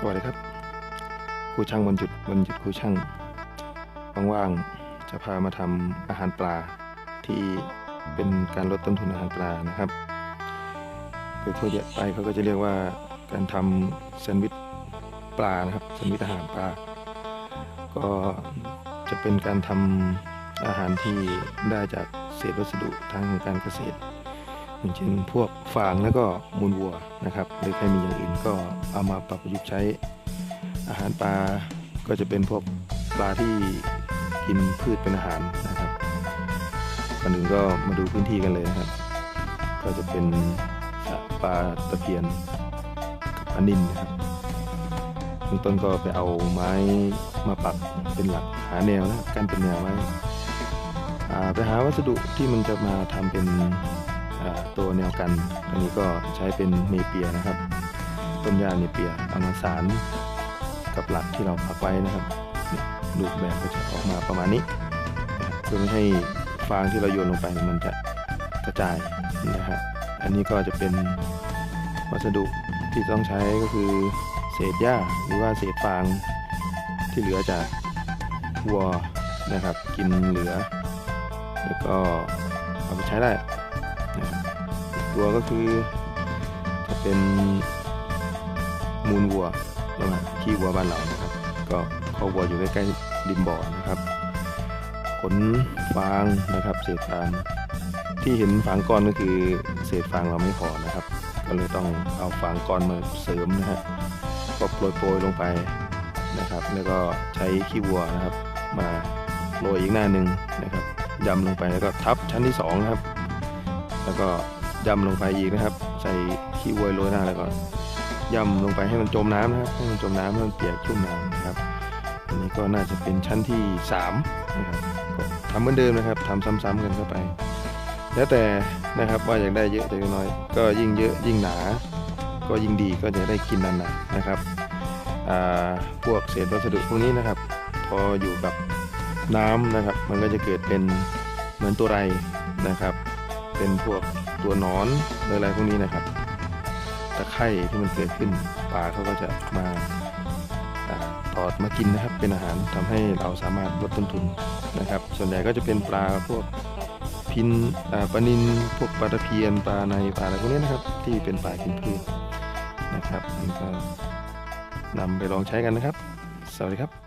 สวัสดีครับครูช่างวันหยุดวันหยุดครูช่างว่างๆจะพามาทำอาหารปลาที่เป็นการลดต้นทุนอาหารปลานะครับโดยทั่วไปเขาก็จะเรียกว่าการทำแซนด์วิชปลานะครับแซนด์วิชอาหารปลา ก็จะเป็นการทำอาหารที่ได้จากเศษวัสดุทางการเกษตร อย่างเช่นพวกฟางแล้วก็มูลวัวนะครับหรือใครมีอย่างอื่นก็เอามาปรับประยุกต์ใช้อาหารปลาก็จะเป็นพวกปลาที่กินพืชเป็นอาหารนะครับก่อนอื่นก็มาดูพื้นที่กันเลยนะครับ ก็จะเป็นปลาตะเพียนกับปลานินนะครับเบื้องต้นก็ไปเอาไม้มาปักเป็นหลักหาแนวนะกันเป็นแนวไว้ไปหาวัสดุที่มันจะมาทำเป็น ตัวแนวกันอันนี้ก็ใช้เป็นเนเปียนะครับ ต้นหญ้าเนเปียเอามาสารกับหลักที่เราปักไว้นะครับรูปแบบก็จะออกมาประมาณนี้เพื่อไม่ให้ฟางที่เราโยนลงไปมันจะกระจายนะครับอันนี้ก็จะเป็นวัสดุที่ต้องใช้ก็คือเศษหญ้าหรือว่าเศษฟางที่เหลือจากวัวนะครับ กินเหลือ แล้วก็เอาไปใช้ได้ ตัวก็คือจะเป็นมูลวัวแล้วก็ขี้วัวบ้านเรานะครับ ก็ข้อวัวอยู่ใกล้ๆริมบ่อนะครับ ขนฟางนะครับเศษฟางที่เห็นฟางก้อนก็คือเศษฟางเราไม่พอนะครับ ก็เลยต้องเอาฟางก้อนมาเสริมนะฮะก็โปรยๆลงไปนะครับ แล้วก็ใช้ขี้วัวนะครับ มาโรยอีกหน้าหนึ่งนะครับยำลงไปแล้วก็ทับชั้นที่สองนะครับ แล้วก็ย่ำลงไปอีกนะครับ ใส่ขี้วัวโรยหน้าแล้วก็ย่ำลงไปให้มันจมน้ำนะครับให้มันจมน้ำให้มันเปียกชุ่มน้ำนะครับอันนี้ก็น่าจะเป็นชั้นที่3นะครับก็ทำเหมือนเดิมนะครับทำซ้ำๆกันเข้าไป แล้วแต่นะครับว่าอยากได้เยอะหรือน้อย ก็ยิ่งเยอะยิ่งหนา ก็ยิ่งดีก็จะได้กินนานๆนะครับพวกเศษวัสดุพวกนี้นะครับ พออยู่กับน้ำนะครับ มันก็จะเกิดเป็นเหมือนตัวไรนะครับ เป็นพวกตัวนอนหรืออะไรพวกนี้นะครับตะไคร่ที่มันเกิดขึ้นปลาเขาก็จะมาอาถอดมากินนะครับ เป็นอาหารทำให้เราสามารถลดต้นทุนนะครับ ส่วนใหญ่ก็จะเป็นปลาพวกพินปลานินพวกปลาตะเพียนปลาในปลาอะไรพวกนี้นะครับ ที่เป็นปลากินพืชนะครับก็นำไปลองใช้กันนะครับ สวัสดีครับ